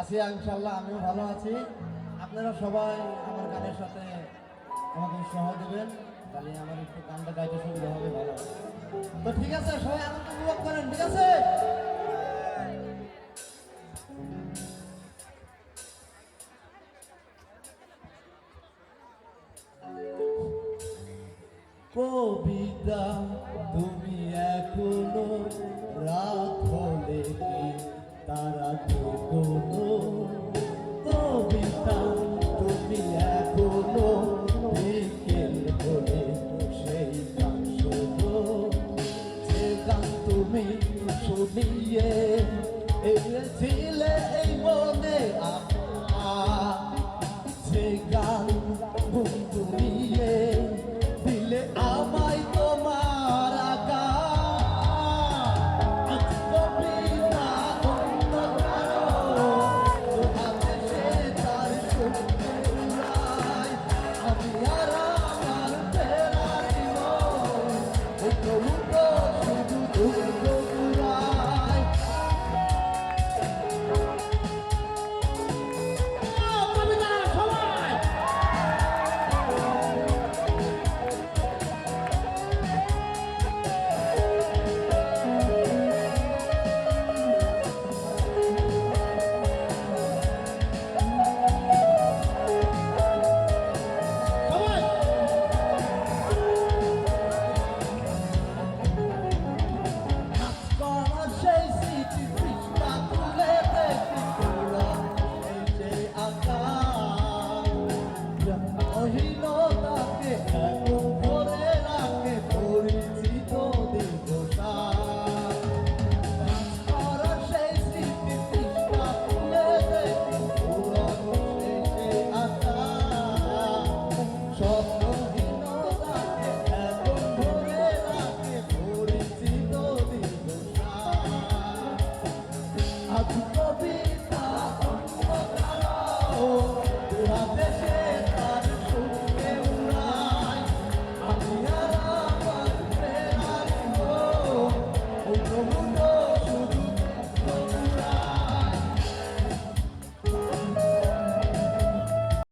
আছি ইনশাল্লাহ আমিও ভালো আছি। আপনারা সবাই আমার গানের সাথে আমাকে উৎসাহ দেবেন। তাহলে আমার একটু গানটা গাইতে সুবিধা হবে, ভালো। তো ঠিক আছে, সবাই আনন্দ উপভোগ করেন, ঠিক আছে? কবিতা তুমি এখনও রাখো লেখে It's le fil est Thank you.